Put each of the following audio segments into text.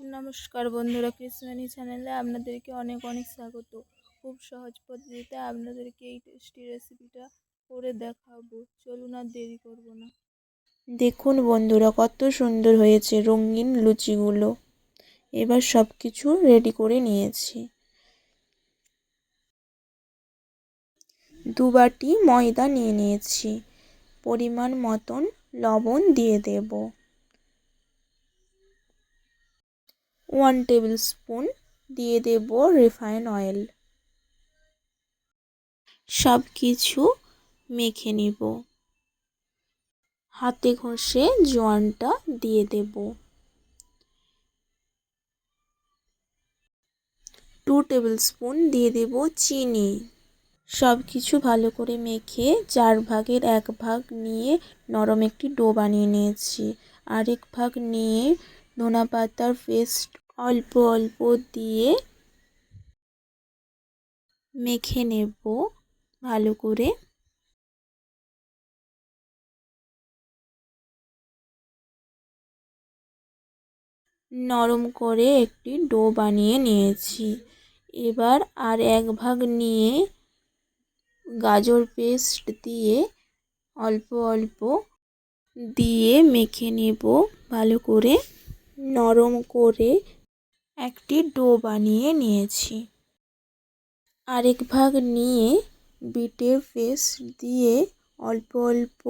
নমস্কার বন্ধুরা কৃষ্ণানি চ্যানেলে আপনাদেরকে অনেক অনেক স্বাগত। খুব সহজ পদ্ধতিতে আপনাদেরকে এই টেস্টি রেসিপিটা করে দেখাবো। চলুন আর দেরি করব না। দেখুন বন্ধুরা, কত সুন্দর হয়েছে রঙিন লুচিগুলো। এবার সব কিছু রেডি করে নিয়েছি। দু বাটি ময়দা নিয়ে নিয়েছি। পরিমাণ মতন লবণ দিয়ে দেব। ওয়ান টেবিল স্পুন দিয়ে দেব রিফাইন অয়েল। সব কিছু মেখে নিব। হাতে ঘষে জোয়ানটা দিয়ে দেব। টু টেবিল স্পুন দিয়ে দেব চিনি। সব কিছু ভালো করে মেখে চার ভাগের এক ভাগ নিয়ে নরম একটি ডো বানিয়ে নিয়েছি। আরেক ভাগ নিয়ে ধনা পাতার পেস্ট অল্প অল্প দিয়ে মেখে নেব ভালো করে। নরম করে একটি ডো বানিয়ে নিয়েছি। এবার আর এক ভাগ নিয়ে গাজর পেস্ট দিয়ে অল্প অল্প দিয়ে মেখে নেব ভালো করে। নরম করে একটি ডো বানিয়ে নিয়েছি। আরেক ভাগ নিয়ে বিটে পেস্ট দিয়ে অল্প অল্প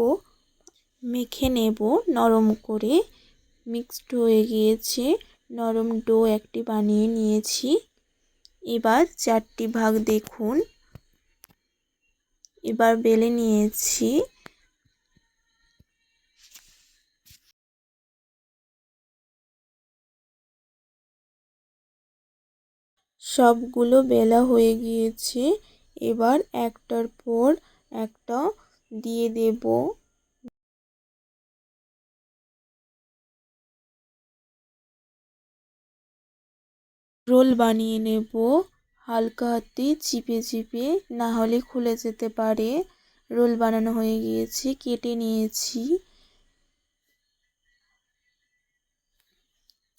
মেখে নেব। নরম করে মিক্সড হয়ে গিয়েছে। নরম ডো একটি বানিয়ে নিয়েছি। এবার চারটি ভাগ দেখুন। এবার বেলে নিয়েছি সবগুলো বেলা হয়ে গিয়েছে। এবার একটার পর একটা দিয়ে দেব। রোল বানিয়ে নেব। হালকা হাতে চিপে চিপে, না হলে খুলে যেতে পারে। রোল বানানো হয়ে গিয়েছে, কেটে নিয়েছি।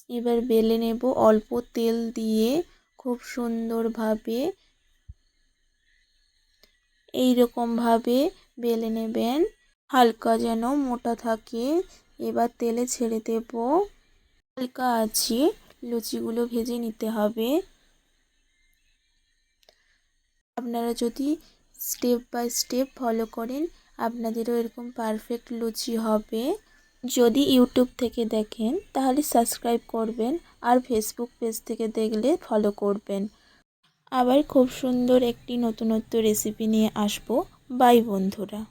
এবার বেলে নেব অল্প তেল দিয়ে খুব সুন্দরভাবে এইরকমভাবে বেলে নেবেন। হালকা যেন মোটা থাকে। এবার তেলে ছেড়ে দেব। হালকা আছে লুচিগুলো ভেজে নিতে হবে। আপনারা যদি স্টেপ বাই স্টেপ ফলো করেন, আপনাদেরও এরকম পারফেক্ট লুচি হবে। যদি ইউটিউব থেকে দেখেন, তাহলে সাবস্ক্রাইব করবেন আর ফেসবুক পেজ থেকে দেখলে ফলো করবেন। আবার খুব সুন্দর একটি নতুনত্ব রেসিপি নিয়ে আসব। বাই বন্ধুরা।